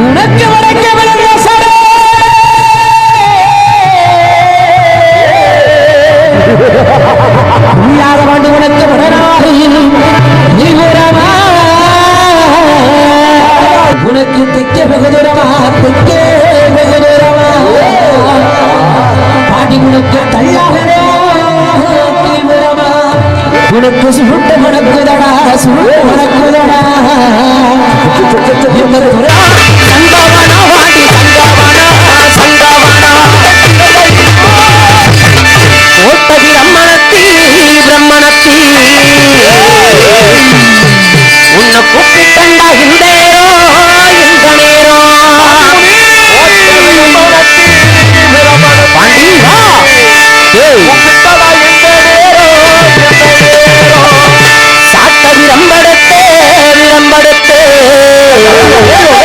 உனக்கு வரைக்கவில்லை உள்ளாத வாண்டு உனக்கு உடனாகியும் நீ உரமா உனக்கு திக்க வெகுதுரமா திக்க வெகுதுரமா பாடி உனக்கு தள்ளாகவே உனக்கு சுருட்ட மணக்குதடா சுருட்ட Dios,